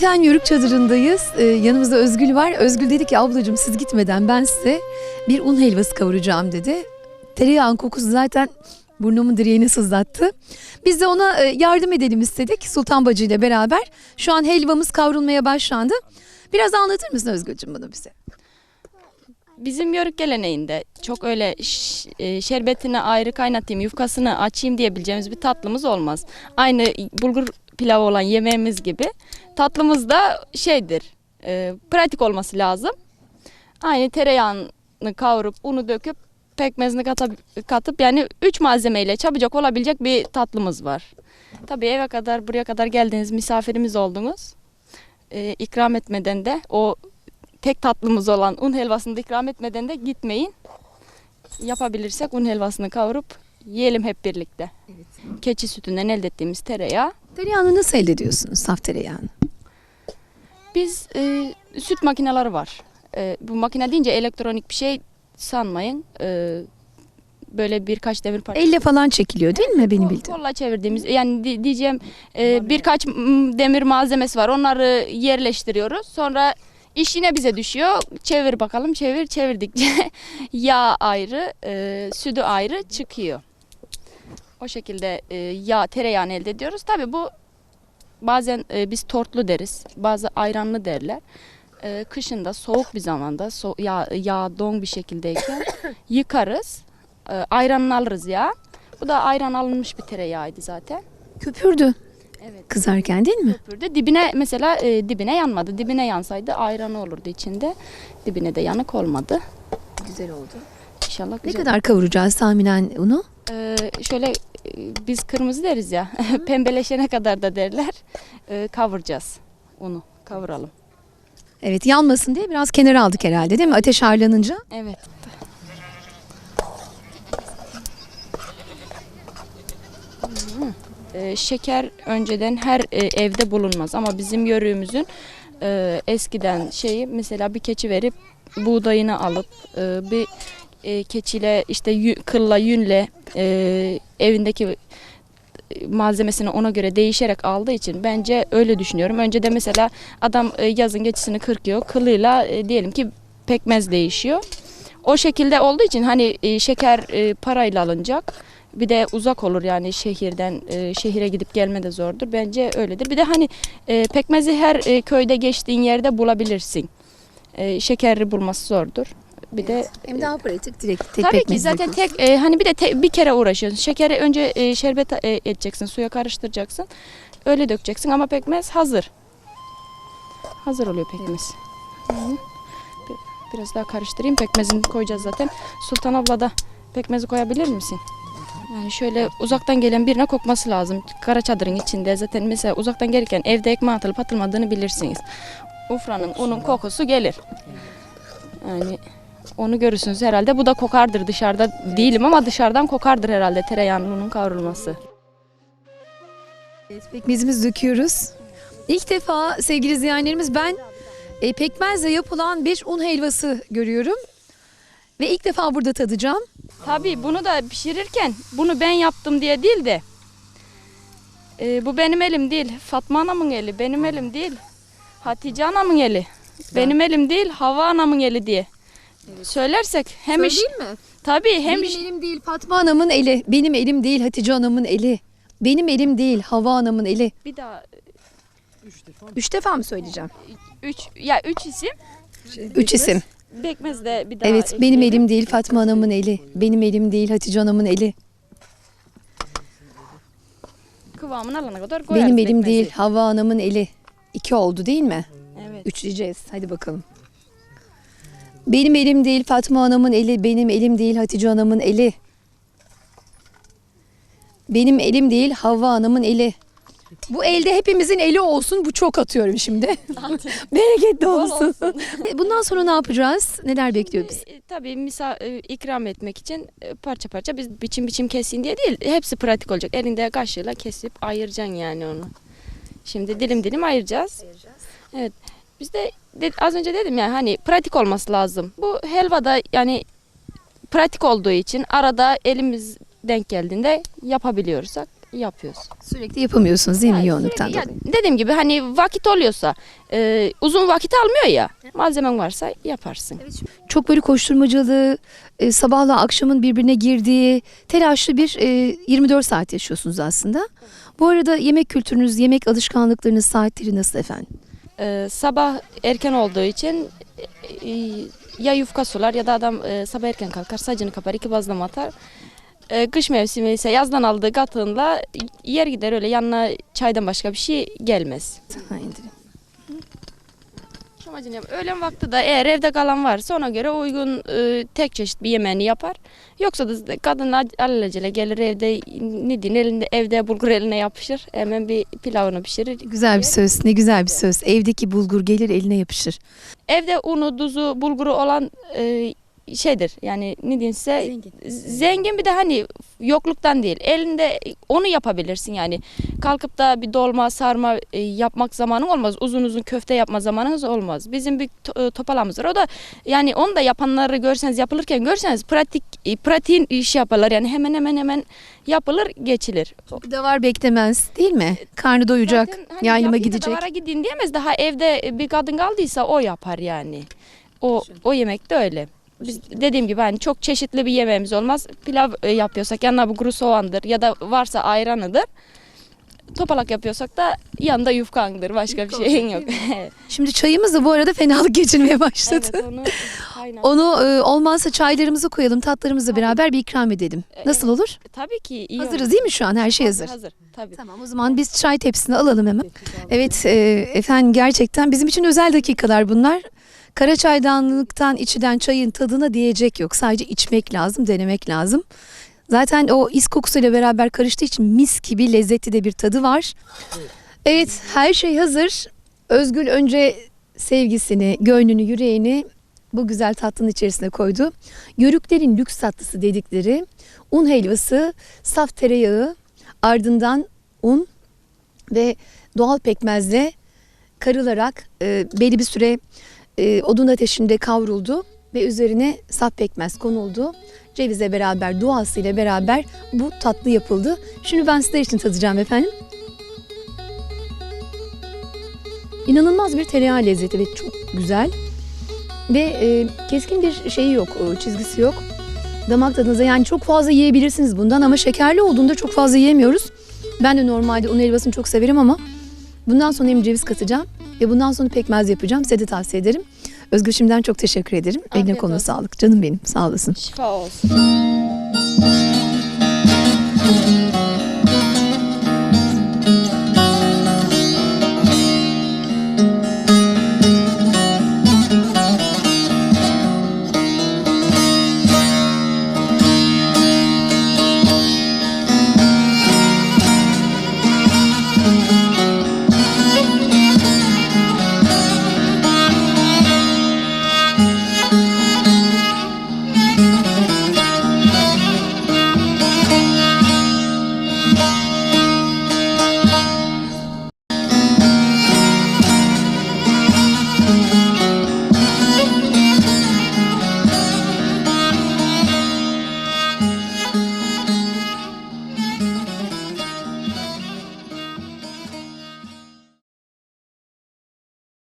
Ayten Yörük Çadırı'ndayız. Ee, yanımızda Özgül var. Özgül dedi ki ablacığım siz gitmeden ben size bir un helvası kavuracağım dedi. Tereyağın kokusu zaten burnumun direğini sızlattı. Biz de ona e, yardım edelim istedik Sultan Bacı ile beraber. Şu an helvamız kavrulmaya başlandı. Biraz anlatır mısın Özgül'cüm bunu bize? Bizim yörük geleneğinde çok öyle e, şerbetini ayrı kaynatayım, yufkasını açayım diyebileceğimiz bir tatlımız olmaz. Aynı bulgur pilavı olan yemeğimiz gibi tatlımız da şeydir, e, pratik olması lazım. Aynı tereyağını kavurup unu döküp pekmezini katıp, katıp yani üç malzemeyle çabucak olabilecek bir tatlımız var. Tabii eve kadar buraya kadar geldiniz misafirimiz oldunuz. E, ikram etmeden de o tek tatlımız olan un helvasını da ikram etmeden de gitmeyin. Yapabilirsek un helvasını kavurup yiyelim hep birlikte. Keçi sütünden elde ettiğimiz tereyağı. Tereyağını nasıl elde ediyorsunuz saf tereyağını? Biz e, süt makineleri var. E, bu makine deyince elektronik bir şey sanmayın. E, böyle birkaç demir parçası. Elle falan çekiliyor değil mi benim bildiğim? Kolla çevirdiğimiz yani di- diyeceğim e, birkaç m, demir malzemesi var. Onları yerleştiriyoruz. Sonra iş yine bize düşüyor. Çevir bakalım çevir çevirdikçe yağ ayrı, e, sütü ayrı çıkıyor. O şekilde e, yağ tereyağını elde ediyoruz. Tabii bu bazen e, biz tortlu deriz. Bazı ayranlı derler. E, kışında soğuk bir zamanda so- yağ, yağ don bir şekildeyken yıkarız. E, ayranını alırız ya. Bu da ayran alınmış bir tereyağıydı zaten. Köpürdü Evet. kızarken değil mi? Köpürdü. Dibine mesela e, dibine yanmadı. Dibine yansaydı ayranı olurdu içinde. Dibine de yanık olmadı. Güzel oldu. İnşallah Ne güzel. kadar kavuracağız tahminen unu? Ee, şöyle biz kırmızı deriz ya. Pembeleşene kadar da derler. Ee, kavuracağız unu. Kavuralım. Evet yanmasın diye biraz kenara aldık herhalde değil mi? Ateş harlanınca. Evet. Ee, şeker önceden her e, evde bulunmaz ama bizim yörüğümüzün e, eskiden şeyi mesela bir keçi verip buğdayını alıp e, bir e, keçiyle işte yü- kılla yünle e, evindeki malzemesini ona göre değişerek aldığı için bence öyle düşünüyorum. Önce de mesela adam e, yazın geçisini kırkıyor. Kılıyla e, diyelim ki pekmez değişiyor. O şekilde olduğu için hani e, şeker e, parayla alınacak. Bir de uzak olur yani şehirden e, şehire gidip gelme de zordur. Bence öyledir. Bir de hani e, pekmezi her e, köyde geçtiğin yerde bulabilirsin. E, şekeri bulması zordur. Bir de Hem daha pratik direkt tek Tabii ki zaten tek e, hani bir de te- bir kere uğraşıyorsun. Şekeri önce e, şerbet e, edeceksin, suya karıştıracaksın. Öyle dökeceksin ama pekmez hazır. Hazır oluyor pekmez. Hı hı. Bir- Biraz daha karıştırayım. Pekmezini koyacağız zaten. Sultan abla da pekmezi koyabilir misin? Yani şöyle uzaktan gelen birine kokması lazım. Kara çadırın içinde zaten mesela uzaktan gelirken evde ekmeğe atılıp atılmadığını bilirsiniz. Ufranın unun kokusu gelir. Yani onu görürsünüz herhalde. Bu da kokardır dışarıda değilim ama dışarıdan kokardır herhalde tereyağının unun kavrulması. Evet, pekmezimizi döküyoruz. İlk defa sevgili izleyenlerimiz ben e, pekmezle yapılan bir un helvası görüyorum. Ve ilk defa burada tadacağım. Tabii bunu da pişirirken bunu ben yaptım diye değil de e, bu benim elim değil. Fatma anamın eli benim elim değil. Hatice anamın eli. Benim elim değil Hava anamın eli diye. Söylersek hem iş, mi? tabii hem Benim iş- elim değil Fatma anamın eli. Benim elim değil Hatice anamın eli. Benim elim değil Hava anamın eli. bir daha Üç defa mı söyleyeceğim? üç ya üç isim Üç isim. bekmez de bir daha Evet benim ekleyelim. elim değil Fatma anamın eli. Benim elim değil Hatice anamın eli. kıvamını alana kadar koyarız Benim elim pekmezi. değil Hava anamın eli. İki oldu değil mi? Evet. Üç diyeceğiz. Hadi bakalım. Benim elim değil Fatma anamın eli. Benim elim değil Hatice anamın eli. Benim elim değil Havva anamın eli. Bu elde hepimizin eli olsun. Bu çok atıyorum şimdi. Bereketli olsun. Bundan sonra ne yapacağız? Neler bekliyor bizi? E, Tabii misa e, ikram etmek için e, parça parça biz biçim biçim kesin diye değil. Hepsi pratik olacak. Elinde kaşığıyla kesip ayıracaksın yani onu. Şimdi dilim dilim ayıracağız. Evet. Biz de, de- az önce dedim ya hani pratik olması lazım. Bu helva da yani pratik olduğu için arada elimiz denk geldiğinde yapabiliyorsak yapıyoruz. Sürekli yapamıyorsunuz değil mi Yani yoğunluktan sürekli- dolayı? ya dediğim gibi hani vakit oluyorsa e, uzun vakit almıyor ya malzemen varsa yaparsın. Çok böyle koşturmacalı, e, sabahla akşamın birbirine girdiği, telaşlı bir e, 24 saat yaşıyorsunuz aslında. Bu arada yemek kültürünüz, yemek alışkanlıklarınız, saatleri nasıl efendim? E, sabah erken olduğu için e, ya yufka sular ya da adam e, sabah erken kalkar sacını kapar iki bazlama atar. E, kış mevsimi ise yazdan aldığı katığınla yer gider öyle yanına çaydan başka bir şey gelmez. İndireyim. Şamacını yap. Öğlen vakti de eğer evde kalan varsa ona göre uygun e, tek çeşit bir yemeğini yapar. Yoksa da kadın ac- alelacele gelir evde ne diyeyim elinde evde bulgur eline yapışır. Hemen bir pilavını pişirir. Güzel bir söz, ne güzel bir söz. Evdeki bulgur gelir eline yapışır. Evde unu, tuzu, bulguru olan e, şeydir. Yani ne diyeyim size zengin. bir de hani yokluktan değil. Elinde onu yapabilirsin yani. Kalkıp da bir dolma, sarma e, yapmak zamanın olmaz. Uzun uzun köfte yapma zamanınız olmaz. Bizim bir e, topalamız var. O da yani onu da yapanları görseniz yapılırken görseniz pratik e, pratiğin iş yaparlar. Yani hemen hemen hemen yapılır, geçilir. Bir de var beklemez değil mi? Karnı doyacak, Zaten hani yaylıma da gidecek. Davara gideyim diyemez. Daha evde bir kadın kaldıysa o yapar yani. O o yemek de öyle. Biz dediğim gibi hani çok çeşitli bir yemeğimiz olmaz. Pilav e, yapıyorsak yanına bu kuru soğandır ya da varsa ayranıdır. Topalak yapıyorsak da yanında yufkandır. Başka bir şeyin yok. Şimdi çayımız da bu arada fenalık geçirmeye başladı. evet, onu Onu e, olmazsa çaylarımızı koyalım, tatlarımızı beraber bir ikram edelim. Nasıl olur? Tabii ki iyi. Hazırız olur. değil mi şu an? Her şey hazır. Hazır. Tabii. Tamam o zaman biz çay tepsisini alalım hemen. Evet e, efendim gerçekten bizim için özel dakikalar bunlar. Kara çaydanlıktan içilen çayın tadına diyecek yok. Sadece içmek lazım, denemek lazım. Zaten o is kokusuyla beraber karıştığı için mis gibi lezzetli de bir tadı var. Evet her şey hazır. Özgül önce sevgisini, gönlünü, yüreğini bu güzel tatlının içerisine koydu. Yörüklerin lüks tatlısı dedikleri un helvası, saf tereyağı, ardından un ve doğal pekmezle karılarak e, belli bir süre e, odun ateşinde kavruldu ve üzerine saf pekmez konuldu. Cevizle beraber, doğasıyla beraber bu tatlı yapıldı. Şimdi ben sizler için tadacağım efendim. İnanılmaz bir tereyağı lezzeti ve çok güzel. Ve e, keskin bir şeyi yok, e, çizgisi yok. Damak tadınıza yani çok fazla yiyebilirsiniz bundan ama şekerli olduğunda çok fazla yiyemiyoruz. Ben de normalde un helvasını çok severim ama bundan sonra hem ceviz katacağım ve bundan sonra pekmez yapacağım. Size de tavsiye ederim. Özgür şimdiden çok teşekkür ederim. Eline Afiyet koluna olsun. sağlık. Canım benim. Sağ olasın. Şifa olsun.